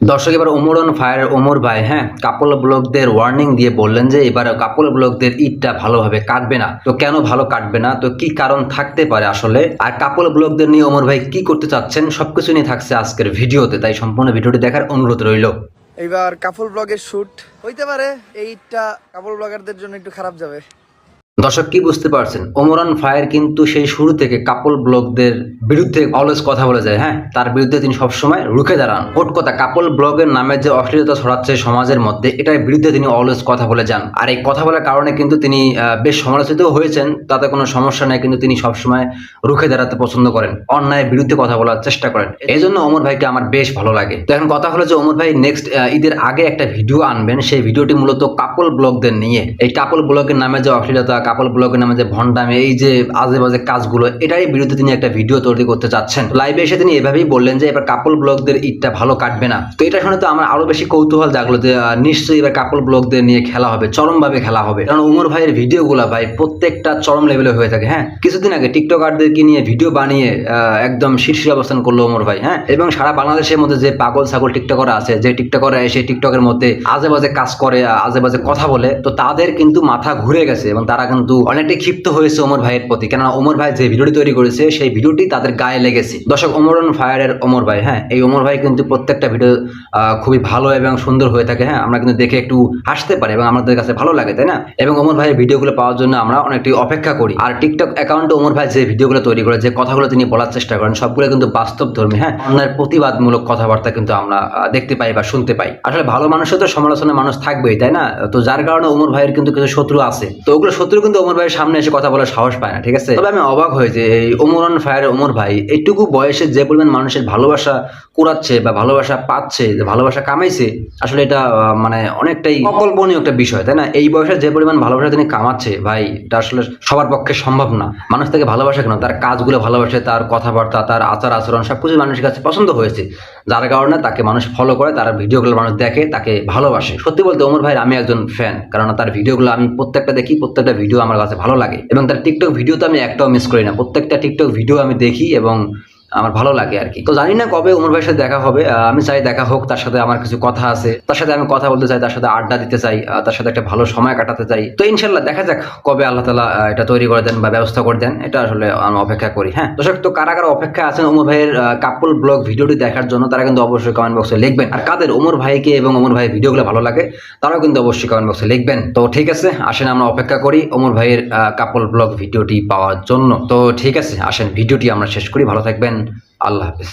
দর্শক, এবার ওমর ওমরন ফায়ার, ওমর ভাই হ্যাঁ কাপল ব্লকদের ওয়ার্নিং দিয়ে বললেন যে, এবার কাপল ব্লকদের ঈদটা ভালোভাবে কাটবে না। তো কেন ভালো কাটবে না? তো কি কারণ থাকতে পারে আসলে? আর কাপল ব্লকদের নিয়ে ওমর ভাই কি করতে চাচ্ছেন? সবকিছু নিয়ে থাকছে আজকের ভিডিওতে, তাই সম্পূর্ণ ভিডিওটি দেখার অনুরোধ রইল। এইবার কাপল ব্লগের শুট হইতে পারে এইটা কাপল ব্লগারদের জন্য একটু খারাপ যাবে। দর্শক কি বুঝতে পারছেন? ওমরান ফায়ার কিন্তু সেই শুরু থেকে কাপল ব্লগদের বিরুদ্ধে অলওয়েজ কথা বলে যায় হ্যাঁ? তার বিরুদ্ধে তিনি সবসময় রুখে দাঁড়ান। ওট কথা, কাপল ব্লগের নামে যে অশ্লীলতা ছড়াচ্ছে সমাজের মধ্যে, এটার বিরুদ্ধে তিনি অলওয়েজ কথা বলে যান। আর এই কথা বলার কারণে কিন্তু তিনি বেশ সমালোচিত হয়েছেন, তাতে কোনো সমস্যা নেই, কিন্তু তিনি সবসময় রুখে দাঁড়াতে পছন্দ করেন, অন্যায়ের বিরুদ্ধে কথা বলার চেষ্টা করেন। এই জন্য ওমর ভাইকে আমার বেশ ভালো লাগে। তো এখন কথা হলো যে ওমর ভাই নেক্সট ঈদের আগে একটা ভিডিও আনবেন, সেই ভিডিওটি মূলত কাপল ব্লগদের নিয়ে। এই কাপল ব্লগের নামে যে অশ্লীলতা কাপল ব্লগের নামে যে ভণ্ডামি, এই যে আজে বাজে কাজগুলো, এটারই বিরুদ্ধে তিনি একটা ভিডিও তৈরি করতে চাচ্ছেন। লাইভে এসে তিনি এভাবেই বললেন যে, এবার কাপল ব্লগদের ঈদটা ভালো কাটবে না। তো এটা শুনে তো আমার আরও বেশি কৌতূহল জাগলো যে নিশ্চয়ই এবার কাপল ব্লগদের নিয়ে খেলা হবে, চরমভাবে খেলা হবে। কারণ উমর ভাইয়ের ভিডিওগুলো ভাই প্রত্যেকটা চরম লেভেলে হয়ে থাকে হ্যাঁ? কিছুদিন আগে টিকটকারদেরকে নিয়ে ভিডিও বানিয়ে একদম শীর্ষে অবস্থান করল ওমর ভাই হ্যাঁ? এবং সারা বাংলাদেশের মধ্যে যে পাগল ছাগল টিকটকার আছে, যে টিকটকার এসে টিকটকের মধ্যে আজে বাজে কাজ করে আজে বাজে কথা বলে, তো তাদের কিন্তু মাথা ঘুরে গেছে এবং তারা কিন্তু অনেকটাই ক্ষিপ্ত হয়েছে ওমর ভাইয়ের প্রতি। কেননা ওমর ভাই যে ভিডিওটি তৈরি করেছে, সেই ভিডিওটি তাদের গায়ে লেগেছে। দর্শক ওমরন ফায়ারের ওমর ভাই হ্যাঁ এই ওমর ভাই কিন্তু প্রত্যেকটা ভিডিও খুবই ভালো এবং সুন্দর হয়ে থাকে হ্যাঁ আমরা কিন্তু দেখে একটু হাসতে পারি এবং আমাদের কাছে ভালো লাগে, তাই না? এবং ওমর ভাইয়ের ভিডিওগুলো পাওয়ার জন্য আমরা অনেকটি অপেক্ষা করি। আর টিকটক অ্যাকাউন্টে ওমর ভাই যে ভিডিওগুলো তৈরি করে, যে কথাগুলো তিনি বলার চেষ্টা করেন, সবগুলো কিন্তু বাস্তব ধর্মী হ্যাঁ অন্যের প্রতিবাদমূলক কথাবার্তা কিন্তু আমরা দেখতে পাই বা শুনতে পাই। আসলে ভালো মানুষের তো সমালোচনা মানুষ থাকবেই, তাই না? তো যার কারণে ওমর ভাইয়ের কিন্তু কিছু শত্রু আছে। তো ওগুলো শত্রু কিন্তু ওমর ভাইয়ের সামনে এসে কথা বলার সাহস পায় না, ঠিক আছে? তবে আমি অবাক হই যে এই ওমরন ফায়ার ওমর ভাই এইটুকু বয়সে যে পরিমাণ মানুষের ভালোবাসা কুড়াচ্ছে বা ভালোবাসা পাচ্ছে, যে ভালোবাসা কামাইছে, আসলে এটা মানে অনেকটাই অকল্পনীয় একটা বিষয়, তাই না? এই বয়সে যে পরিমাণ ভালোবাসা তিনি কামাচ্ছে, ভাই, এটা আসলে সবার পক্ষে সম্ভব না। মানুষ তাকে ভালোবাসে কেন? তার কাজগুলো ভালোবাসে, তার কথাবার্তা, তার আচার আচরণ সবকিছু মানুষের কাছে পছন্দ হয়েছে। যার কারণে তাকে মানুষ ফলো করে, তার ভিডিওগুলো মানুষ দেখে, তাকে ভালোবাসে। সত্যি বলতে ওমর ভাই আমি একজন ফ্যান কারণ তার ভিডিওগুলো আমি প্রত্যেকটা দেখি, প্রত্যেকটা ভিডিও আমার কাছে ভালো লাগে। এবং তার টিকটক ভিডিও তো আমি একটাও মিস করি না। প্রত্যেকটা টিকটক ভিডিও আমি দেখি এবং আমার ভালো লাগে আর কি। তো জানি না কবে উমর ভাইয়ের সাথে দেখা হবে আমি চাই দেখা হোক, তার সাথে আমার কিছু কথা আছে। তার সাথে আমি কথা বলতে চাই, তার সাথে আড্ডা দিতে চাই তার সাথে একটা ভালো সময় কাটাতে চাই। তো ইনশাল্লাহ দেখা যাক কবে আল্লাহ তালা এটা তৈরি করে দেন বা ব্যবস্থা করে দেন, এটা আসলে আমি অপেক্ষা করি। হ্যাঁ দর্শক, তো কারা কারা অপেক্ষা আছেন উমর ভাইয়ের কাপল ব্লগ ভিডিওটি দেখার জন্য, তারা কিন্তু অবশ্যই কমেন্ট বক্সে লিখবেন। আর কাদের, উমর ভাইকে এবং উমর ভাইয়ের ভিডিওগুলো ভালো লাগে, তারাও কিন্তু অবশ্যই কমেন্ট বক্সে লিখবেন। তো ঠিক আছে, আসেন আমরা অপেক্ষা করি ওমর ভাইয়ের কাপল ব্লগ ভিডিওটি পাওয়ার জন্য। তো ঠিক আছে, আসেন, ভিডিওটি আমরা শেষ করি। ভালো থাকবেন। আল্লাহ হাফিজ।